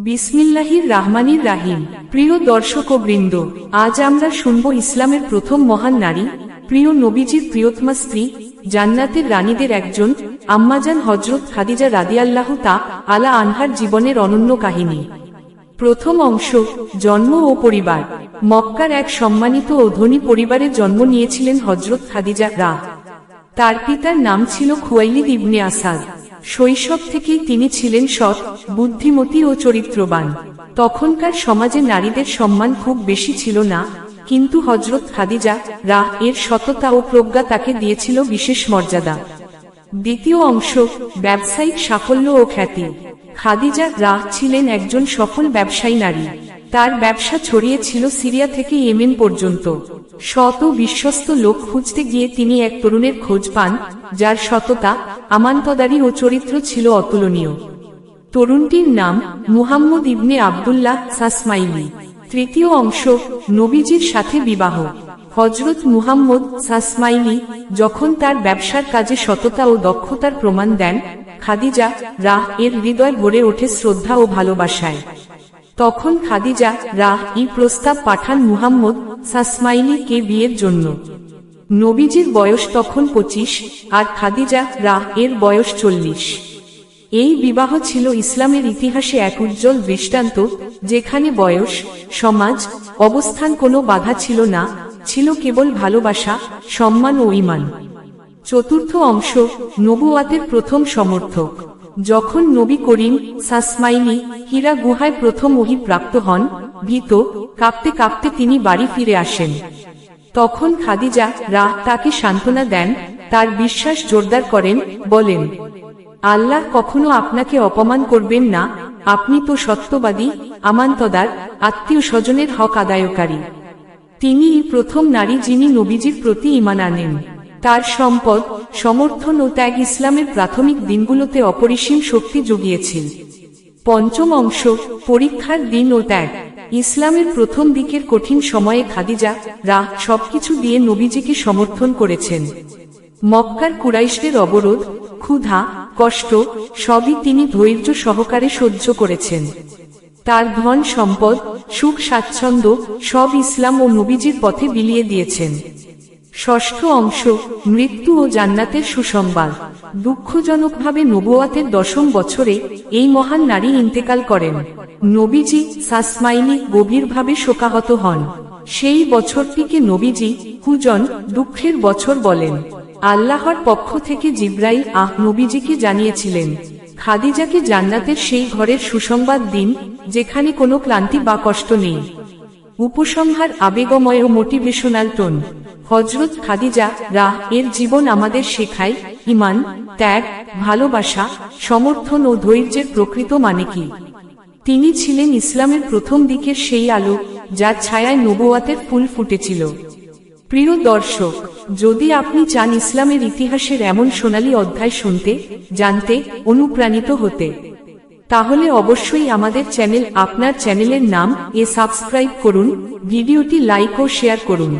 বিসমিল্লাহির রাহমানির রাহিম। প্রিয় দর্শক বৃন্দ, আজ আমরা শুনব ইসলামের প্রথম মহান নারী, প্রিয় নবীজির প্রিয়তমা স্ত্রী, জান্নাতের রানীদের একজন, আম্মাজান হজরত খাদিজা রাদিয়াল্লাহ তা আলা আনহার জীবনের অনন্য কাহিনী। প্রথম অংশ, জন্ম ও পরিবার। মক্কার এক সম্মানিত ও ধনী পরিবারে জন্ম নিয়েছিলেন হজরত খাদিজা রা। তার পিতার নাম ছিল খুয়াইলিদ ইবনে আসাদ। শৈশব থেকেই তিনি ছিলেন সৎ, বুদ্ধিমতী ও চরিত্রবান। তখনকার সমাজে নারীদের সম্মান খুব বেশি ছিল না, কিন্তু হজরত খাদিজা রাহ এর সততা ও প্রজ্ঞা তাকে দিয়েছিল বিশেষ মর্যাদা। দ্বিতীয় অংশ, ব্যবসায়িক সাফল্য ও খ্যাতি। খাদিজা রাহ ছিলেন একজন সফল ব্যবসায়ী নারী। তার ব্যবসা ছড়িয়েছিল সিরিয়া থেকে ইয়েমেন পর্যন্ত। শত বিশ্বস্ত লোক খুঁজতে গিয়ে তিনি এক তরুণের খোঁজ পান, যার সততা আমান্তদারি ও চরিত্র ছিল অতুলনীয়। তরুণটির নাম মুহাম্মদ ইবনে আবদুল্লাহ সাসমাইলি। তৃতীয় অংশ, নবীজির সাথে বিবাহ। হজরত মুহাম্মদ সাসমাইলি যখন তার ব্যবসার কাজে সততা ও দক্ষতার প্রমাণ দেন, খাদিজা রাহ এর হৃদয় ভরে ওঠে শ্রদ্ধা ও ভালোবাসায়। তখন খাদিজা রাহ ই প্রস্তাব পাঠান মুহাম্মদ সাসমাইলি কে বিয়ের জন্য। নবীজির বয়স তখন পঁচিশ, আর খাদিজা রাহ এর বয়স চল্লিশ। এই বিবাহ ছিল ইসলামের ইতিহাসে এক উজ্জ্বল দৃষ্টান্ত, যেখানে বয়স, সমাজ, অবস্থান কোনো বাধা ছিল না, ছিল কেবল ভালোবাসা, সম্মান ও ইমান চতুর্থ অংশ নবুয়াতের প্রথম সমর্থক। যখন নবী করিম সাসমাইলি হীরা গুহায় প্রথম ওহি প্রাপ্ত হন, ভীত, কাঁপতে কাঁপতে তিনি বাড়ি ফিরে আসেন। তখন খাদিজা রাহ তাকে সান্ত্বনা দেন, তার বিশ্বাস জোরদার করেন, বলেন, আল্লাহ কখনো আপনাকে অপমান করবেন না, আপনি তো সত্যবাদী, আমান্তদার আত্মীয় স্বজনের হক আদায়কারী। তিনি প্রথম নারী যিনি নবীজির প্রতি ইমান আনেন। তার সম্পদ, সমর্থন ও ত্যাগ ইসলামের প্রাথমিক দিনগুলোতে অপরিসীম শক্তি জুগিয়েছিল পঞ্চম অংশ, পরীক্ষার দিন ও ত্যাগ। ইসলামের প্রথম দিকের কঠিন সময়ে খাদিজা, রাহ সবকিছু দিয়ে নবীজিকে সমর্থন করেছেন। মক্কার কুরাইশদের অবরোধ, ক্ষুধা, কষ্ট, সবই তিনি ধৈর্য সহকারে সহ্য করেছেন। তার ধন সম্পদ, সুখ স্বাচ্ছন্দ্য, সব ইসলাম ও নবীজির পথে বিলিয়ে দিয়েছেন। ষষ্ঠ অংশ, মৃত্যু ও জান্নাতের সুসংবাদ। দুঃখজনকভাবে নবুয়াতের দশম বছরে এই মহান নারী ইন্তেকাল করেন। নবীজি সাসমাইলি গভীরভাবে শোকাহত হন। সেই বছরটিকে নবীজি হুজন দুঃখের বছর বলেন। আল্লাহর পক্ষ থেকে জিব্রাইল আহ নবীজিকে জানিয়েছিলেন, খাদিজাকে জান্নাতের সেই ঘরের সুসংবাদ দিন, যেখানে কোনো ক্লান্তি বা কষ্ট নেই। উপসংহার আবেগময় ও মোটিভেশনাল টোন। হজরত খাদিজা রাহ এর জীবন আমাদের শেখায়, ইমান, ত্যাগ, ভালোবাসা, সমর্থন ও ধৈর্যের প্রকৃত মানে কি? তিনি ছিলেন ইসলামের প্রথম দিকের সেই আলো যার ছায়ায় নবুয়াতের ফুল ফুটেছিল। প্রিয় দর্শক, যদি আপনি চান ইসলামের ইতিহাসের এমন সোনালী অধ্যায় শুনতে, জানতে, অনুপ্রাণিত হতে, তাহলে অবশ্যই আমাদের চ্যানেল, আপনার চ্যানেলের নাম, এ সাবস্ক্রাইব করুন, ভিডিওটি লাইক ও শেয়ার করুন।